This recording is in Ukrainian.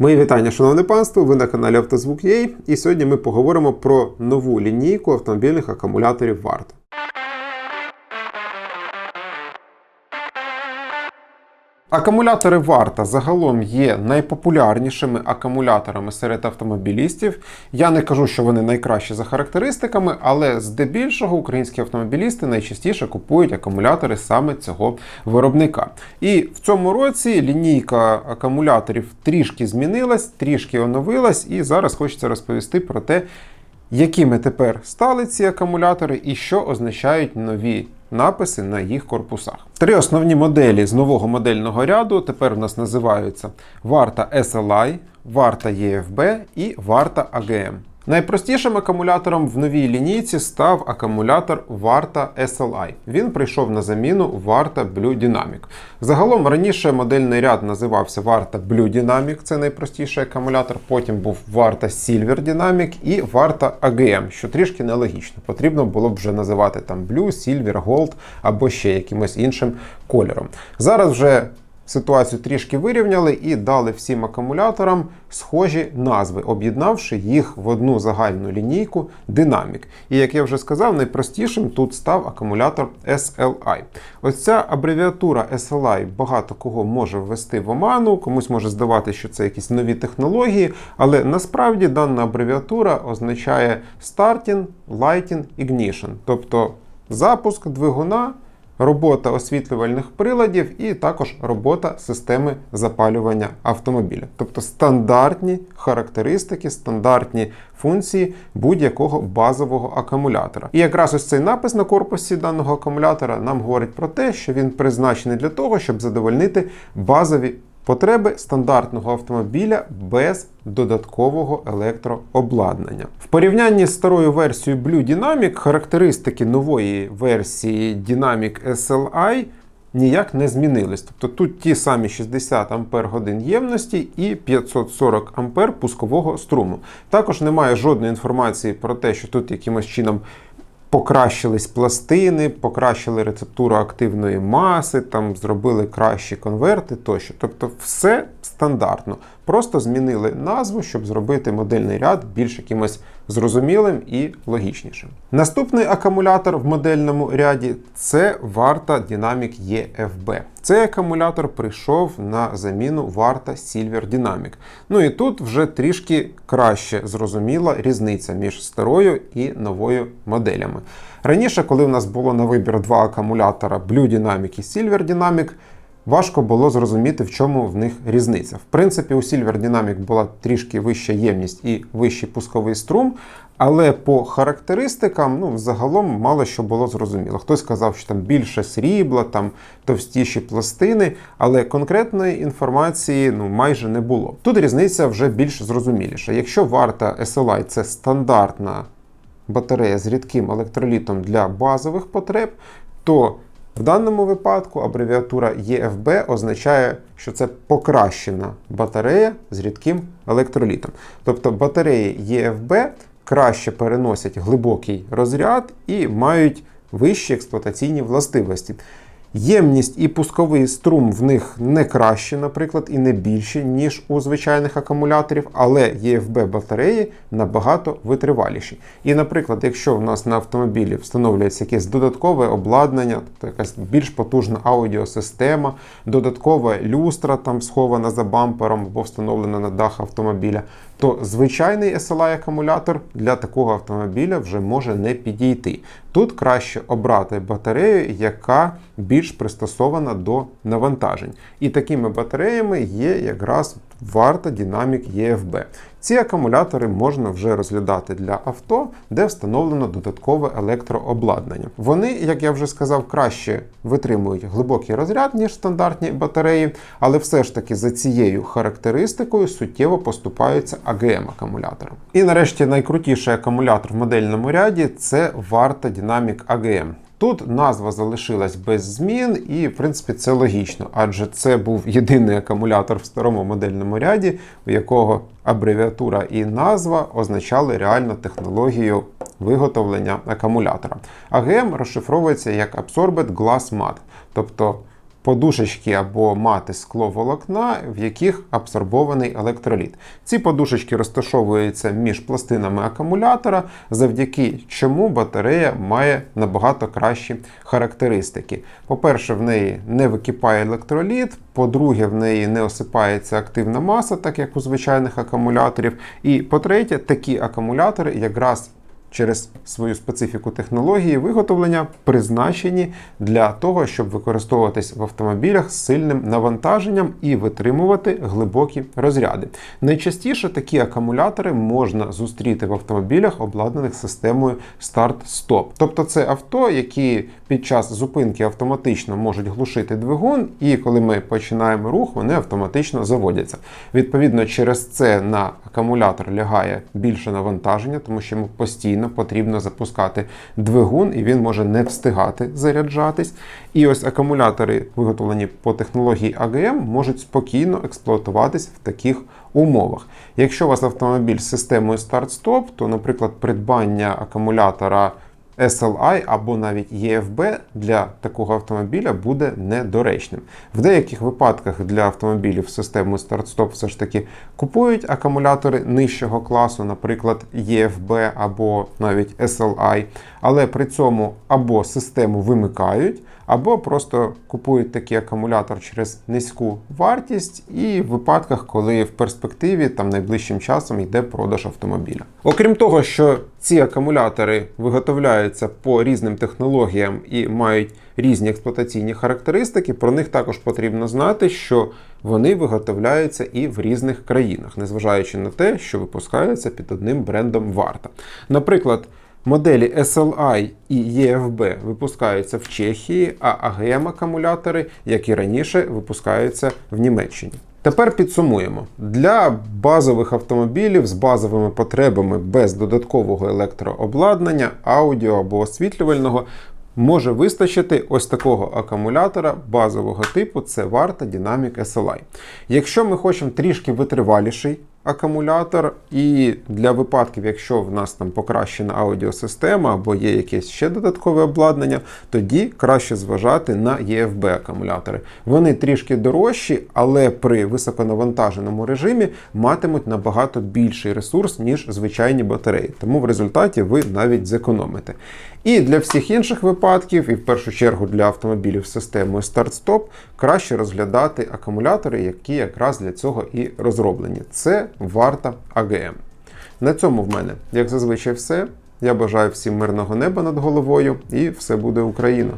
Мої вітання, шановне панство! Ви на каналі Автозвук.ua і сьогодні ми поговоримо про нову лінійку автомобільних акумуляторів Варта. Акумулятори Варта загалом є найпопулярнішими акумуляторами серед автомобілістів. Я не кажу, що вони найкращі за характеристиками, але здебільшого українські автомобілісти найчастіше купують акумулятори саме цього виробника. І в цьому році лінійка акумуляторів трішки змінилась, трішки оновилась, і зараз хочеться розповісти про те, якими тепер стали ці акумулятори і що означають нові написи на їх корпусах. Три основні моделі з нового модельного ряду тепер у нас називаються Варта SLI, Варта EFB і Варта AGM. Найпростішим акумулятором в новій лінійці став акумулятор Варта SLI. Він прийшов на заміну Варта Blue Dynamic. Загалом раніше модельний ряд називався Варта Blue Dynamic, це найпростіший акумулятор. Потім був Варта Silver Dynamic і Варта AGM, що трішки нелогічно. Потрібно було б вже називати там Blue, Silver, Gold або ще якимось іншим кольором. Зараз вже Ситуацію трішки вирівняли і дали всім акумуляторам схожі назви, об'єднавши їх в одну загальну лінійку Dynamic. І як я вже сказав, найпростішим тут став акумулятор SLI. Ось ця абревіатура SLI багато кого може ввести в оману, комусь може здавати, що це якісь нові технології, але насправді дана абревіатура означає Starting Lighting Ignition, тобто запуск двигуна робота освітлювальних приладів і також робота системи запалювання автомобіля. Тобто стандартні характеристики, стандартні функції будь-якого базового акумулятора. І якраз ось цей напис на корпусі даного акумулятора нам говорить про те, що він призначений для того, щоб задовольнити базові потреби стандартного автомобіля без додаткового електрообладнання. В порівнянні з старою версією Blue Dynamic характеристики нової версії Dynamic SLI ніяк не змінились. Тобто тут ті самі 60 Ампер годин ємності і 540 Ампер пускового струму. Також немає жодної інформації про те, що тут якимось чином Покращились пластини, покращили рецептуру активної маси, там зробили кращі конверти тощо. Тобто все стандартно. Просто змінили назву, щоб зробити модельний ряд більш якимось зрозумілим і логічнішим. Наступний акумулятор в модельному ряді це Varta Dynamic EFB. Цей акумулятор прийшов на заміну Varta Silver Dynamic. Ну і тут вже трішки краще зрозуміла різниця між старою і новою моделями. Раніше, коли в нас було на вибір два акумулятора Blue Dynamic і Silver Dynamic, Важко було зрозуміти, в чому в них різниця. В принципі, у Silver Dynamic була трішки вища ємність і вищий пусковий струм, але по характеристикам ну, загалом мало що було зрозуміло. Хтось сказав, що там більше срібла, там товстіші пластини, але конкретної інформації ну, майже не було. Тут різниця вже більш зрозуміліша. Якщо варта SLI це стандартна батарея з рідким електролітом для базових потреб, то в даному випадку абревіатура EFB означає, що це покращена батарея з рідким електролітом. Тобто батареї EFB краще переносять глибокий розряд і мають вищі експлуатаційні властивості. Ємність і пусковий струм в них не краще, наприклад, і не більші, ніж у звичайних акумуляторів, але ЄФБ батареї набагато витриваліші. І, наприклад, якщо в нас на автомобілі встановлюється якесь додаткове обладнання, тобто якась більш потужна аудіосистема, додаткова люстра там схована за бампером або встановлена на дах автомобіля, то звичайний SLI акумулятор для такого автомобіля вже може не підійти. Тут краще обрати батарею, яка більш пристосована до навантажень. І такими батареями є якраз варта Dynamic EFB. Ці акумулятори можна вже розглядати для авто, де встановлено додаткове електрообладнання. Вони, як я вже сказав, краще витримують глибокий розряд, ніж стандартні батареї, але все ж таки за цією характеристикою суттєво поступаються agm акумулятором. І нарешті найкрутіший акумулятор в модельному ряді це Varta Dynamic AGM. Тут назва залишилась без змін, і в принципі це логічно, адже це був єдиний акумулятор в старому модельному ряді, у якого абревіатура і назва означали реально технологію виготовлення акумулятора. АГМ розшифровується як Absorbed Glass Mat, тобто подушечки або мати скловолокна, в яких абсорбований електроліт. Ці подушечки розташовуються між пластинами акумулятора, завдяки чому батарея має набагато кращі характеристики. По-перше, в неї не википає електроліт, по-друге, в неї не осипається активна маса, так як у звичайних акумуляторів. І по-третє, такі акумулятори якраз через свою специфіку технології виготовлення призначені для того, щоб використовуватись в автомобілях з сильним навантаженням і витримувати глибокі розряди. Найчастіше такі акумулятори можна зустріти в автомобілях, обладнаних системою старт-стоп. Тобто це авто, які під час зупинки автоматично можуть глушити двигун, і коли ми починаємо рух, вони автоматично заводяться. Відповідно, через це на акумулятор лягає більше навантаження, тому що йому постійно потрібно запускати двигун, і він може не встигати заряджатись. І ось акумулятори, виготовлені по технології АГМ, можуть спокійно експлуатуватись в таких умовах. Якщо у вас автомобіль з системою старт-стоп, то, наприклад, придбання акумулятора. SLI або навіть EFB для такого автомобіля буде недоречним. В деяких випадках для автомобілів з системою старт-стоп все ж таки купують акумулятори нижчого класу, наприклад, EFB або навіть SLI, але при цьому або систему вимикають, або просто купують такий акумулятор через низьку вартість, і в випадках, коли в перспективі там найближчим часом йде продаж автомобіля. Окрім того, що ці акумулятори виготовляються по різним технологіям і мають різні експлуатаційні характеристики, про них також потрібно знати, що вони виготовляються і в різних країнах, незважаючи на те, що випускаються під одним брендом варта. Наприклад, Моделі SLI і EFB випускаються в Чехії, а AGM акумулятори, як і раніше, випускаються в Німеччині. Тепер підсумуємо: для базових автомобілів з базовими потребами без додаткового електрообладнання, аудіо або освітлювального може вистачити ось такого акумулятора базового типу це варта Dynamic SLI. Якщо ми хочемо трішки витриваліший акумулятор, і для випадків, якщо в нас там покращена аудіосистема або є якесь ще додаткове обладнання, тоді краще зважати на EFB акумулятори. Вони трішки дорожчі, але при високонавантаженому режимі матимуть набагато більший ресурс, ніж звичайні батареї. Тому в результаті ви навіть зекономите. І для всіх інших випадків, і в першу чергу для автомобілів з системою старт-стоп, краще розглядати акумулятори, які якраз для цього і розроблені. Це варта АГМ. На цьому в мене, як зазвичай, все. Я бажаю всім мирного неба над головою і все буде Україна!